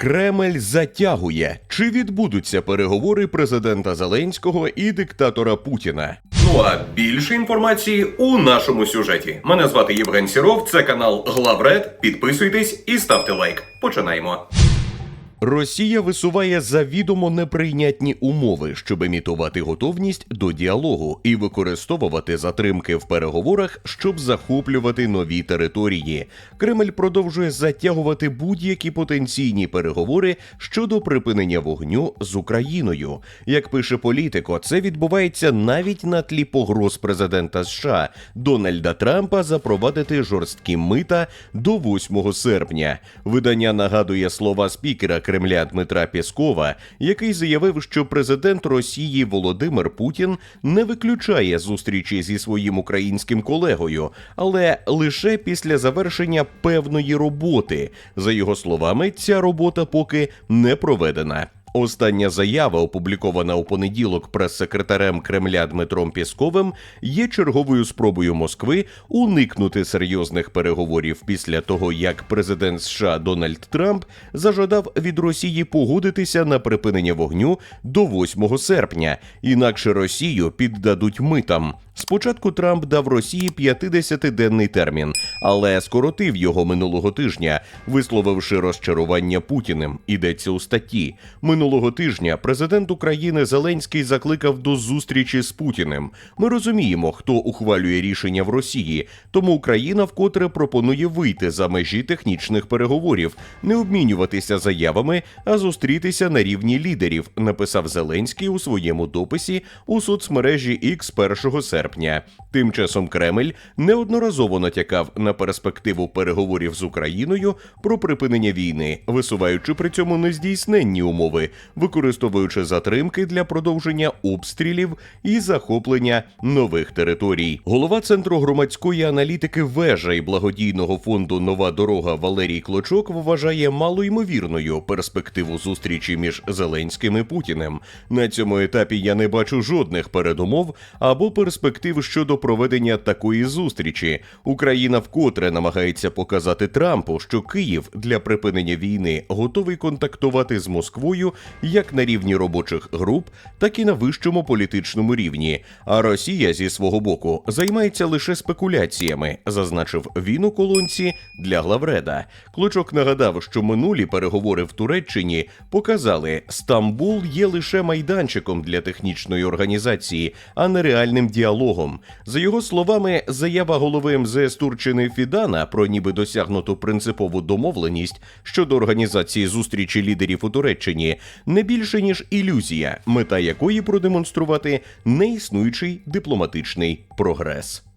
Кремль затягує. Чи відбудуться переговори президента Зеленського і диктатора Путіна? Ну а більше інформації у нашому сюжеті. Мене звати Євген Сіров. Це канал Главред. Підписуйтесь і ставте лайк. Починаємо. Росія висуває завідомо неприйнятні умови, щоб імітувати готовність до діалогу і використовувати затримки в переговорах, щоб захоплювати нові території. Кремль продовжує затягувати будь-які потенційні переговори щодо припинення вогню з Україною. Як пише політико, це відбувається навіть на тлі погроз президента США Дональда Трампа запровадити жорсткі мита до 8 серпня. Видання нагадує слова спікера Кремля Дмитра Пєскова, який заявив, що президент Росії Володимир Путін не виключає зустрічі зі своїм українським колегою, але лише після завершення певної роботи. За його словами, ця робота поки не проведена. Остання заява, опублікована у понеділок прес-секретарем Кремля Дмитром Пєсковим, є черговою спробою Москви уникнути серйозних переговорів після того, як президент США Дональд Трамп зажадав від Росії погодитися на припинення вогню до 8 серпня, інакше Росію піддадуть митам. Спочатку Трамп дав Росії 50-денний термін, але скоротив його минулого тижня, висловивши розчарування Путіним. Ідеться у статті. Минулого тижня президент України Зеленський закликав до зустрічі з Путіним. Ми розуміємо, хто ухвалює рішення в Росії, тому Україна вкотре пропонує вийти за межі технічних переговорів, не обмінюватися заявами, а зустрітися на рівні лідерів. Написав Зеленський у своєму дописі у соцмережі X 1 серпня. Тим часом Кремль неодноразово натякав на перспективу переговорів з Україною про припинення війни, висуваючи при цьому нездійсненні умови, використовуючи затримки для продовження обстрілів і захоплення нових територій. Голова центру громадської аналітики вежа і благодійного фонду Нова дорога Валерій Клочок вважає малоймовірною перспективу зустрічі між Зеленським і Путіним. На цьому етапі я не бачу жодних передумов або перспектив щодо проведення такої зустрічі. Україна вкотре намагається показати Трампу, що Київ для припинення війни готовий контактувати з Москвою як на рівні робочих груп, так і на вищому політичному рівні. А Росія зі свого боку займається лише спекуляціями, зазначив він у колонці для Главреда. Клочок нагадав, що минулі переговори в Туреччині показали, Стамбул є лише майданчиком для технічної організації, а не реальним діалогом. За його словами, заява голови МЗС Турчини Фідана про ніби досягнуту принципову домовленість щодо організації зустрічі лідерів у Туреччині не більше ніж ілюзія, мета якої продемонструвати неіснуючий дипломатичний прогрес.